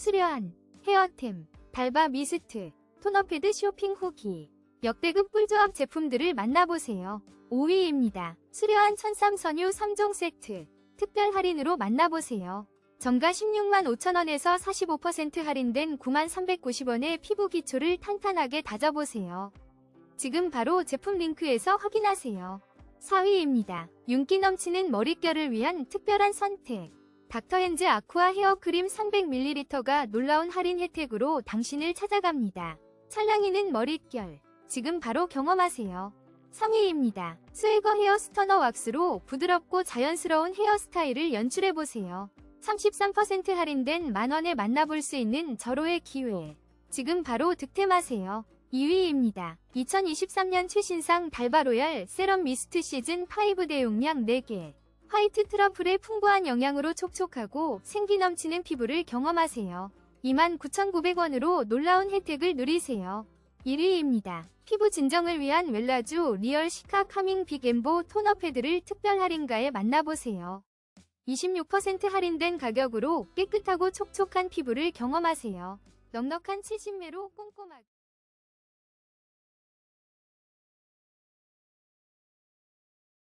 수려한 헤어템, 달바 미스트, 토너 패드 쇼핑 후기. 역대급 꿀조합 제품들을 만나보세요. 5위입니다. 수려한 천삼 선유 3종 세트. 특별 할인으로 만나보세요. 정가 16만 5천원에서 45% 할인된 9만 390원의 피부 기초를 탄탄하게 다져보세요. 지금 바로 제품 링크에서 확인하세요. 4위입니다. 윤기 넘치는 머릿결을 위한 특별한 선택. 닥터헨즈 아쿠아 헤어크림 300ml가 놀라운 할인 혜택으로 당신을 찾아갑니다. 찰랑이는 머릿결. 지금 바로 경험하세요. 3위입니다. 스웨거 헤어 스터너 왁스로 부드럽고 자연스러운 헤어스타일을 연출해보세요. 33% 할인된 만원에 만나볼 수 있는 절호의 기회. 지금 바로 득템하세요. 2위입니다. 2023년 최신상 달바로얄 세럼 미스트 시즌 5 대용량 4개. 화이트 트러플의 풍부한 영양으로 촉촉하고 생기 넘치는 피부를 경험하세요. 29,900원으로 놀라운 혜택을 누리세요. 1위입니다. 피부 진정을 위한 웰라주 리얼 시카 카밍 빅엠보 토너 패드를 특별 할인가에 만나보세요. 26% 할인된 가격으로 깨끗하고 촉촉한 피부를 경험하세요. 넉넉한 70매로 꼼꼼하게